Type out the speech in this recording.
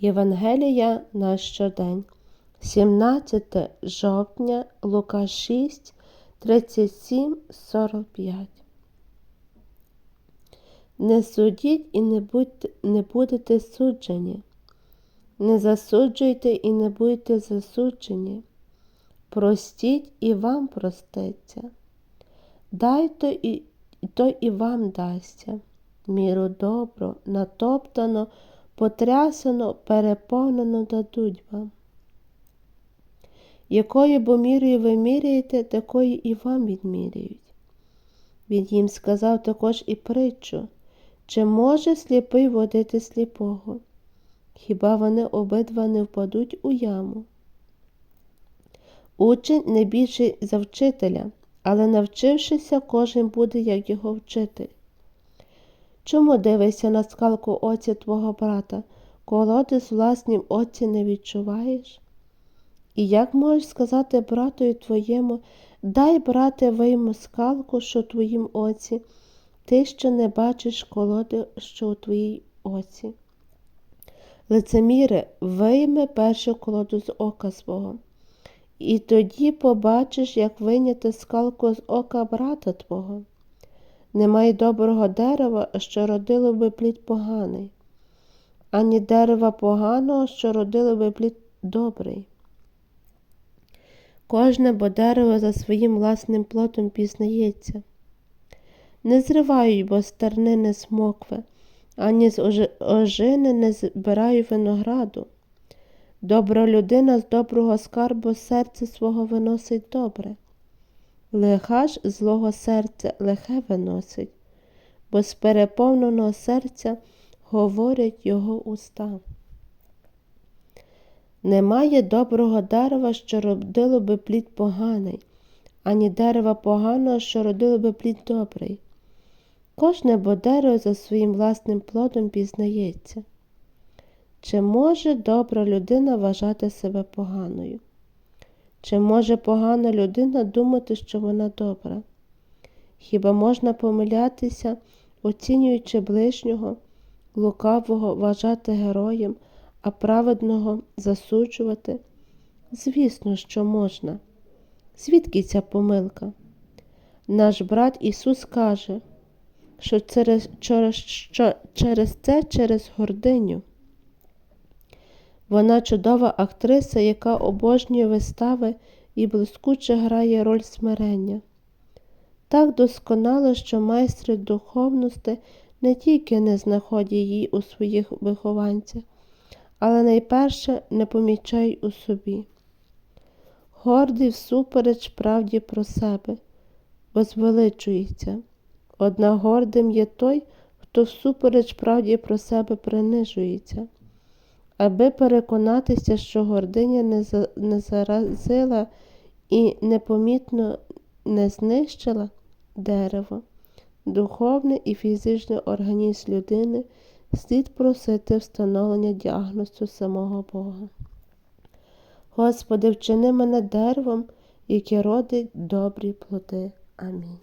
Євангелія на щодень, 17 жовтня, Лука 6, 37, 45. Не судіть і не, будьте, не будете суджені. Не засуджуйте і не будьте засуджені. Простіть і вам проститься. Дайте і то і вам дасться. Міру добру, натоптано, потрясено, переповнено дадуть вам. Якою бо мірою ви міряєте, такою і вам відміряють. Він їм сказав також і притчу, чи може сліпий водити сліпого? Хіба вони обидва не впадуть у яму? Учень не більший за вчителя, але навчившися, кожен буде, як його вчитель. Чому дивишся на скалку оці твого брата, коли ти з власнім оці не відчуваєш? І як можеш сказати братові твоєму, дай, брате, вийму скалку, що твоїм оці, ти ще не бачиш колоди, що у твоїй оці. Лицеміре, вийми першу колоду з ока свого, і тоді побачиш, як вийняти скалку з ока брата твого. Немає доброго дерева, що родило би плід поганий, ані дерева поганого, що родило би плід добрий. Кожне бо дерево за своїм власним плотом пізнається. Не зривають бо стернини смокви, ані з ожини не збирають винограду. Добра людина з доброго скарбу серце свого виносить добре. Лиха ж злого серця лихе виносить, бо з переповненого серця говорять його уста. Немає доброго дерева, що родило би плід поганий, ані дерева поганого, що родило би плід добрий. Кожне бо дерево за своїм власним плодом пізнається. Чи може добра людина вважати себе поганою? Чи може погана людина думати, що вона добра? Хіба можна помилятися, оцінюючи ближнього, лукавого вважати героєм, а праведного засуджувати? Звісно, що можна. Звідки ця помилка? Наш брат Ісус каже, що через, через, через це через гординю. Вона чудова актриса, яка обожнює вистави і блискуче грає роль смирення. Так досконало, що майстри духовності не тільки не знаходять її у своїх вихованцях, але найперше не помічають у собі. Гордий всупереч правді про себе, возвеличується. Одна гордим є той, хто всупереч правді про себе принижується. Аби переконатися, що гординя не, за, не заразила і непомітно не знищила дерево, духовний і фізичний організм людини слід просити встановлення діагнозу самого Бога. Господи, вчини мене деревом, яке родить добрі плоди. Амінь.